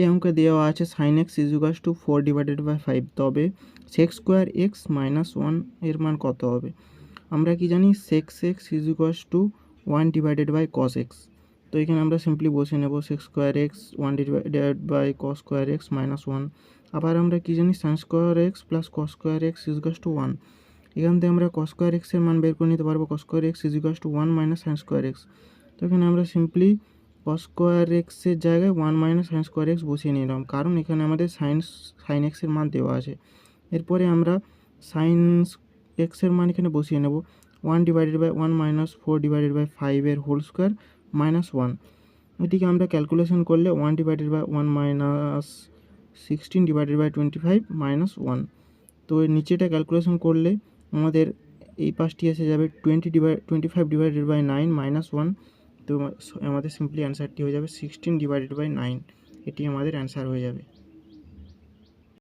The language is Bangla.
এই অঙ্কে দেওয়া আছে sine x ইজুগাস to four divided by five তবে সেক্স স্কোয়ার এক্স মাইনাস ওয়ানের মান কত হবে? আমরা কি জানি? Sec x ইজুগাস to one divided by cos x তো এখানে আমরা সিম্পলি বসে নেব sec square x one divided by cos square x minus one আবার আমরা কি জানি? Sine square x plus cos square x ইজুগাস to one এখান থেকে আমরা কস স্কোয়ার এক্সের মান বের করে নিতে পারব। Cos square x ইজুগাস to one minus sine square x তো এখানে আমরা সিম্পলি কস স্কোয়ার এক্সের জায়গায় one minus sine square x বসিয়ে নিলাম। কারণ এখানে আমাদের সাইন সাইন এক্সের মান দেওয়া আছে। এরপরে আমরা সাইন এক্সের মান এখানে বসিয়ে নেব। One divided by one minus four divided by ফাইভের হোল স্কোয়ার মাইনাস ওয়ান এটিকে আমরা ক্যালকুলেশন করলে one divided by one minus sixteen divided by twenty five minus one তো এর নিচেটা ক্যালকুলেশন করলে আমাদের এই পাশটি এসে যাবে twenty divide twenty five divided by nine minus one তো আমাদের সিম্পলি অ্যান্সারটি হয়ে যাবে সিক্সটিন ডিভাইডেড বাই নাইন এটি আমাদের অ্যান্সার হয়ে যাবে।